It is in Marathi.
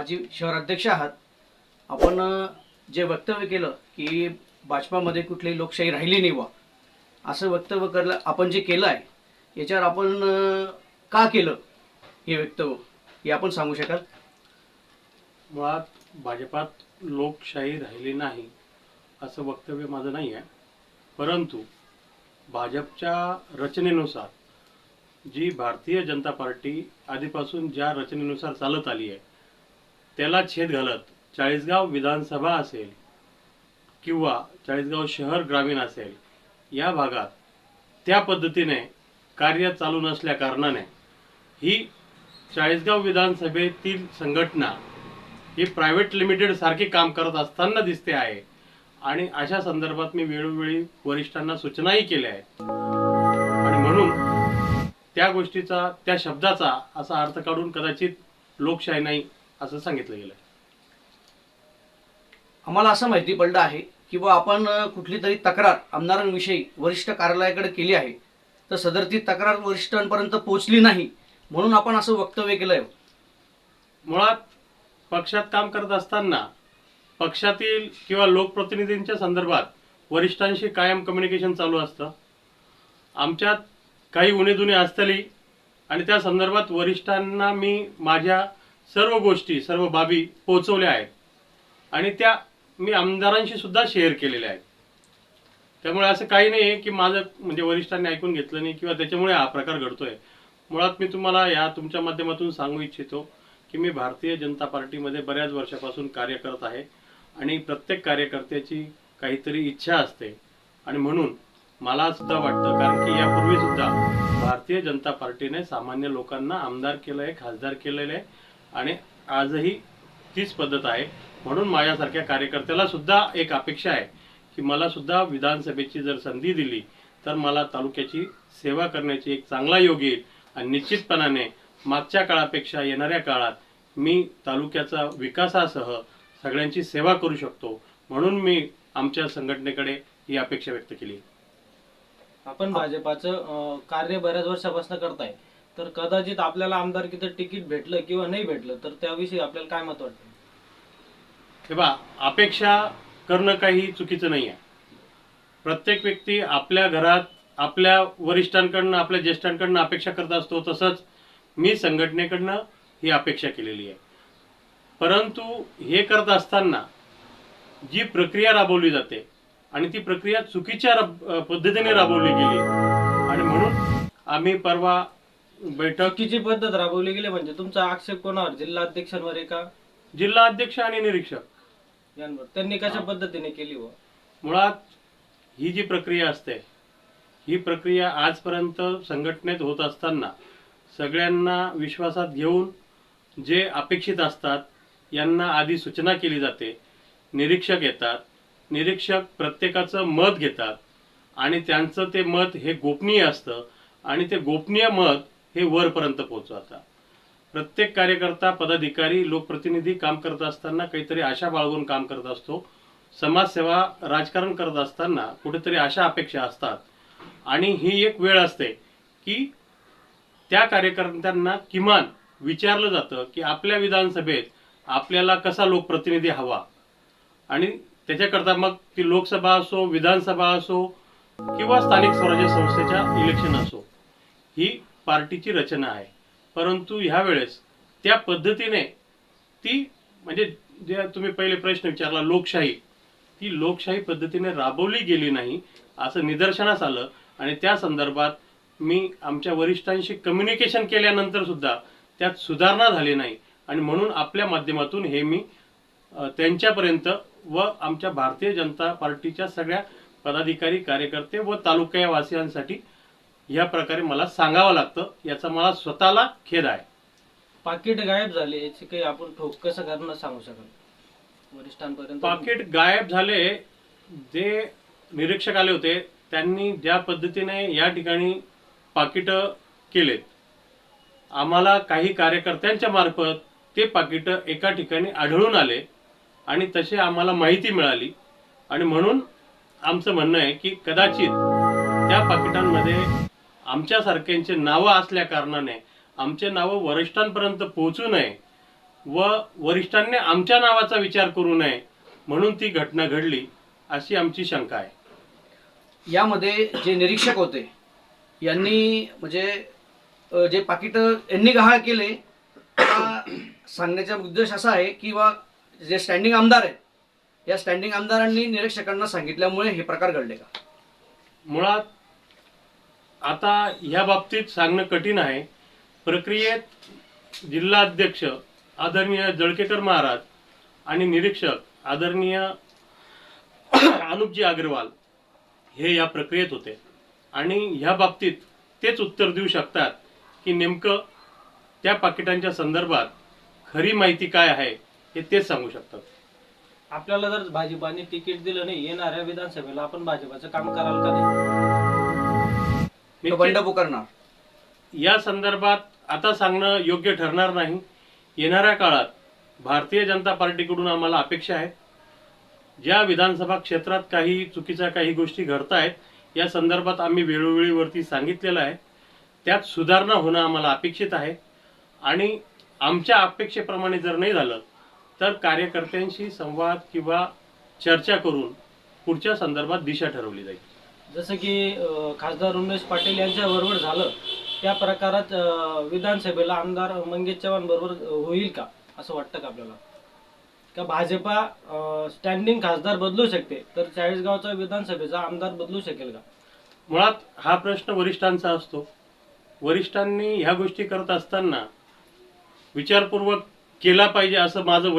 माजी शहराध्यक्ष आहात. आपण जे वक्तव्य केलं की भाजपामध्ये कुठलीही लोकशाही राहिली नाही वा असं वक्तव्य करलं आपण जे केलं आहे याच्यावर आपण का केलं हे वक्तव्य? हे आपण सांगू शकाल? मुळात भाजपात लोकशाही राहिली नाही असं वक्तव्य माझं नाही आहे. परंतु भाजपच्या रचनेनुसार जी भारतीय जनता पार्टी आधीपासून ज्या रचनेनुसार चालत आली आहे त्याला छेद घालत चाळीसगाव विधानसभा असेल किंवा चाळीसगाव शहर ग्रामीण असेल या भागात त्या पद्धतीने कार्य चालू नसल्या कारणाने ही चाळीसगाव विधानसभेतील संघटना ही प्रायव्हेट लिमिटेड सारखी काम करत असताना दिसते आहे. आणि अशा संदर्भात मी वेळोवेळी वरिष्ठांना सूचनाही केल्या आहेत. आणि म्हणून त्या गोष्टीचा त्या शब्दाचा असा अर्थ काढून कदाचित लोकशाही नाही असं सांगितलं गेलं आम्हाला असं माहिती पडलं आहे की बा आपण कुठली तरी तक्रार आमदारांविषयी वरिष्ठ कार्यालयाकडे केली आहे तर सदर ती तक्रार वरिष्ठांपर्यंत पोहोचली नाही म्हणून आपण असं वक्तव्य केलं आहे मुळात पक्षात काम करत असताना पक्षातील किंवा लोकप्रतिनिधींच्या संदर्भात वरिष्ठांशी कायम कम्युनिकेशन चालू असतं. आमच्यात काही उणेदुणे असतली आणि त्या संदर्भात वरिष्ठांना मी माझ्या सर्व गोष्टी सर्व बाबी पोहोचवल्या आहेत. आणि त्या मी आमदारांशी सुद्धा शेअर केलेल्या आहेत. त्यामुळे असं काही नाही आहे की माझं म्हणजे वरिष्ठांनी ऐकून घेतलं नाही किंवा त्याच्यामुळे हा प्रकार घडतोय. मुळात मी तुम्हाला या तुमच्या माध्यमातून सांगू इच्छितो की मी भारतीय जनता पार्टीमध्ये बऱ्याच वर्षापासून कार्य करत आहे आणि प्रत्येक कार्यकर्त्याची काहीतरी इच्छा असते. आणि म्हणून मला सुद्धा वाटतं कारण की यापूर्वी सुद्धा भारतीय जनता पार्टीने सामान्य लोकांना आमदार केलं आहे खासदार केलेलं आहे आणि आजही तीच पद्धत आहे. म्हणून माझ्यासारख्या कार्यकर्त्याला सुद्धा एक अपेक्षा आहे की मला सुद्धा विधानसभेची जर संधी दिली तर मला तालुक्याची सेवा करण्याची एक चांगला योग येईल. आणि निश्चितपणाने मागच्या काळापेक्षा येणाऱ्या काळात मी तालुक्याचा विकासासह सगळ्यांची सेवा करू शकतो. म्हणून मी आमच्या संघटनेकडे ही अपेक्षा व्यक्त केली. आपण भाजपाचं कार्य बऱ्याच वर्षापासून करताय. तर कदाचित आपल्याला आमदारकीचं तिकीट भेटलं किंवा नाही भेटलं तर त्याविषयी आपल्याला काय मत वाटतं? हे बा अपेक्षा करणं काही चुकीचं नाही आहे प्रत्येक व्यक्ती आपल्या घरात आपल्या वरिष्ठांकडनं आपल्या ज्येष्ठांकडनं अपेक्षा करत असतो तसंच मी संघटनेकडनं ही अपेक्षा केलेली आहे. परंतु हे करत असताना जी प्रक्रिया राबवली जाते आणि ती प्रक्रिया चुकीच्या पद्धतीने राबवली गेली आणि म्हणून आम्ही परवा बैठक चुकीची पद्धत राबवली गेली म्हणजे तुमचा आक्षेप कोणावर? जिल्हा अध्यक्षांवर आहे का? जिल्हा अध्यक्ष आणि निरीक्षक. यांवर. त्यांनी कशा पद्धतीने केली व मुळात ही जी प्रक्रिया असते ही प्रक्रिया आजपर्यंत संघटनेत होत असताना सगळ्यांना विश्वासात घेऊन जे अपेक्षित असतात यांना आधी सूचना केली जाते. निरीक्षक येतात. निरीक्षक प्रत्येकाचं मत घेतात. आणि त्यांचं ते मत हे गोपनीय असतं. आणि ते गोपनीय मत हे वरपर्यंत पोहोचवतात प्रत्येक कार्यकर्ता पदाधिकारी लोकप्रतिनिधी काम करत असताना काहीतरी आशा बाळगून काम करत असतो. समाजसेवा राजकारण करत असताना कुठेतरी अशा अपेक्षा असतात. आणि ही एक वेळ असते की त्या कार्यकर्त्यांना किमान विचारलं जातं की आपल्या विधानसभेत आपल्याला कसा लोकप्रतिनिधी हवा? आणि त्याच्याकरता मग ती लोकसभा असो विधानसभा असो किंवा स्थानिक स्वराज्य संस्थेच्या इलेक्शन असो ही पार्टीची रचना आहे. परंतु ह्या वेळेस त्या पद्धतीने ती म्हणजे जे तुम्ही पहिले प्रश्न विचारला लोकशाही ती लोकशाही पद्धतीने राबवली गेली नाही असं निदर्शनास आलं आणि त्या संदर्भात मी आमच्या वरिष्ठांशी कम्युनिकेशन केल्यानंतर सुद्धा त्यात सुधारणा झाली नाही. आणि म्हणून आपल्या माध्यमातून हे मी त्यांच्यापर्यंत व आमच्या भारतीय जनता पार्टीच्या सगळ्या पदाधिकारी कार्यकर्ते व तालुक्यावासियांसाठी या प्रकारे मला सांगावं लागतं. याचा मला स्वतःला खेद आहे. पाकिट गायब झाले याची काही आपण ठोक कसं करणं सांगू शकाल वरिष्ठांपर्यंत पाकिट गायब झाले जे निरीक्षक आले होते त्यांनी ज्या पद्धतीने या ठिकाणी पाकिट केलेत आम्हाला काही कार्यकर्त्यांच्या मार्फत ते पाकिट एका ठिकाणी आढळून आले आणि तसे आम्हाला माहिती मिळाली. आणि म्हणून आमचं म्हणणं आहे की कदाचित त्या पाकिटांमध्ये आमच्यासारख्यांचे नावं असल्या कारणाने आमचे नावं वरिष्ठांपर्यंत पोहोचू नये व वरिष्ठांनी आमच्या नावाचा विचार करू नये म्हणून ती घटना घडली अशी आमची शंका आहे. यामध्ये जे निरीक्षक होते यांनी म्हणजे जे पाकिट यांनी गहाळ केले सांगण्याचा उद्देश असा आहे की बा जे स्टँडिंग आमदार आहेत या स्टँडिंग आमदारांनी निरीक्षकांना सांगितल्यामुळे हे प्रकार घडले का? मुळात आता ह्या बाबतीत सांगणं कठीण आहे. प्रक्रियेत जिल्हा अध्यक्ष आदरणीय जळकेकर महाराज आणि निरीक्षक आदरणीय अनुपजी अग्रवाल हे या प्रक्रियेत होते. आणि ह्या बाबतीत तेच उत्तर देऊ शकतात की नेमकं त्या पाकिटांच्या संदर्भात खरी माहिती काय आहे हे तेच सांगू शकतात. आपल्याला जर भाजपाने तिकीट दिलं नाही येणाऱ्या विधानसभेला आपण भाजपाचं काम कराल का नाही? तो बंड पुकारणार या संदर्भात आता सांगणं योग्य ठरणार नाही. येणाऱ्या काळात भारतीय जनता पार्टीकडून आम्हाला अपेक्षा आहे. ज्या विधानसभा क्षेत्रात काही चुकीच्या काही गोष्टी घडत आहेत या संदर्भात आम्ही वेळोवेळीवरती सांगितलेलं आहे. त्यात सुधारणा होणं आम्हाला अपेक्षित आहे. आणि आमच्या अपेक्षेप्रमाणे जर नाही झालं तर कार्यकर्त्यांशी संवाद किंवा चर्चा करून पुढच्या संदर्भात दिशा ठरवली जाईल. जसं की खासदार उमेश पाटील यांच्या बरोबर झालं त्या प्रकारात विधानसभेला आमदार मंगेश चव्हाण बरोबर होईल का असं वाटतं का आपल्याला? का भाजपा स्टँडिंग खासदार बदलू शकते तर चाळीसगावचा विधानसभेचा आमदार बदलू शकेल का? मुळात हा प्रश्न वरिष्ठांचा असतो. वरिष्ठांनी ह्या गोष्टी करत असताना विचारपूर्वक केला पाहिजे असं माझं वै